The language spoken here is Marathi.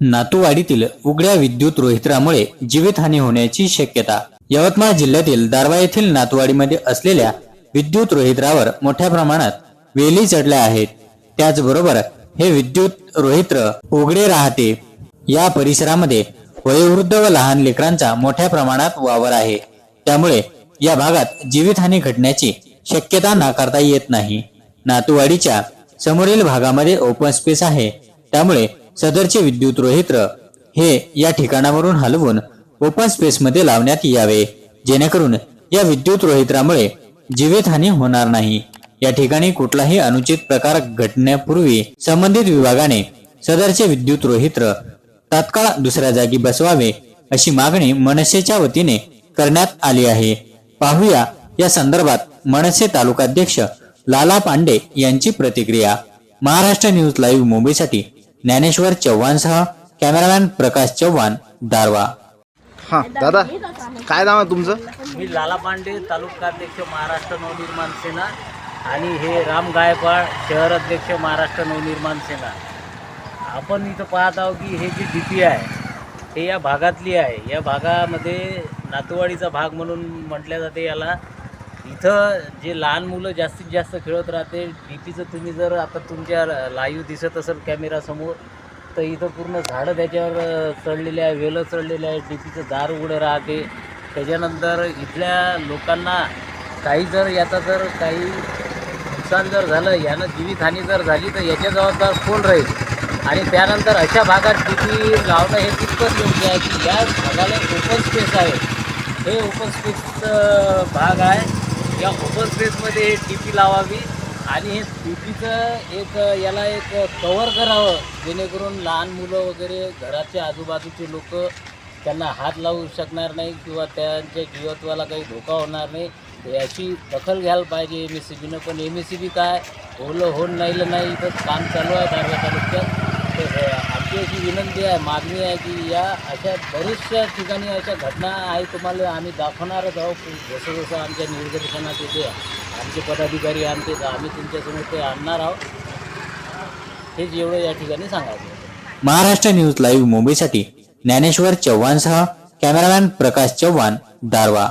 नातूवाडीतील उघड्या विद्युत रोहित्रामुळे जीवितहानी होण्याची शक्यता. यवतमाळ जिल्ह्यातील दारवा येथील नातूवाडीमध्ये असलेल्या विद्युत रोहित्रावर मोठ्या प्रमाणात वेली चढल्या आहेत. त्याचबरोबर हे विद्युत रोहित्र उघडे राहते. या परिसरामध्ये वयोवृद्ध व लहान लेकरांचा मोठ्या प्रमाणात वावर आहे. त्यामुळे या भागात जीवितहानी घडण्याची शक्यता नाकारता येत नाही. नातूवाडीच्या समोरील भागामध्ये ओपन स्पेस आहे. त्यामुळे सदरचे विद्युत रोहित्र हे या ठिकाणावरून हलवून ओपन स्पेसमध्ये लावण्यात यावे. जेणेकरून या विद्युत रोहित्रामुळे जीवितहानी होणार नाही. या ठिकाणी कुठलाही अनुचित प्रकार घडण्यापूर्वी संबंधित विभागाने सदरचे विद्युत रोहित्र तात्काळ दुसऱ्या जागी बसवावे अशी मागणी मनसेच्या वतीने करण्यात आली आहे. पाहूया या संदर्भात मनसे तालुकाध्यक्ष लाला पांडे यांची प्रतिक्रिया. महाराष्ट्र न्यूज लाईव्ह मुंबईसाठी ज्ञानेश्वर चव्हाणसह कॅमेरामॅन प्रकाश चव्हाण दारवा. हां दादा काय नाव आहे तुमचं? मी लाला पांडे तालुकाध्यक्ष महाराष्ट्र नवनिर्माण सेना. आणि हे राम गायकवाड शहर अध्यक्ष महाराष्ट्र नवनिर्माण सेना. आपण इथं पाहत आहोत की हे जी डी पी आहे हे या भागातली आहे. या भागामध्ये नातूवाडीचा भाग म्हणून म्हटल्या जाते याला. इथं जे लहान मुलं जास्तीत जास्त खेळत राहते डी पीचं तुम्ही जर आता तुमच्या लाईव्ह दिसत असेल कॅमेरासमोर तर इथं पूर्ण झाडं त्याच्यावर चढलेले आहे वेलं चढलेले आहे डी पीचं दार उघडं राहते. त्याच्यानंतर इथल्या लोकांना काही जर याचा जर काही नुकसान जर झालं यानं जीवितहानी जर झाली तर याच्या जबाबदार कोण राहील? आणि त्यानंतर अशा भागात टी पी लावणं हे तितकंच योग्य आहे की या भागाला ओपन स्पेस आहे. हे ओपन स्पेसचं भाग आहे. या ओपन स्पेसमध्ये हे टी पी लावावी. आणि हे टी पीचं एक याला एक कवर करावं. जेणेकरून लहान मुलं वगैरे घराच्या आजूबाजूचे लोक त्यांना हात लावू शकणार नाही किंवा त्यांच्या जीवत्वाला काही धोका होणार नाही. याची दखल घ्यायला पाहिजे. एम एस सी बीनं पण एम एस सी बी काय? होलं होऊन नाहीलं नाही. इथंच काम चालू आहे दारव्या तालुक्यात तर हे आमची अशी विनंती आहे मागणी आहे की या अशा बऱ्याचशा ठिकाणी अशा घटना आहे तुम्हाला आम्ही दाखवणारच आहोत. जसं जसं आमच्या निदर्शनात येते आमचे पदाधिकारी आणते तर आम्ही तुमच्यासमोर ते आणणार आहोत. हेच एवढं या ठिकाणी सांगायचं महाराष्ट्र न्यूज लाईव्ह मुंबईसाठी ज्ञानेश्वर चव्हाणसह कॅमेरामॅन प्रकाश चव्हाण दारवा.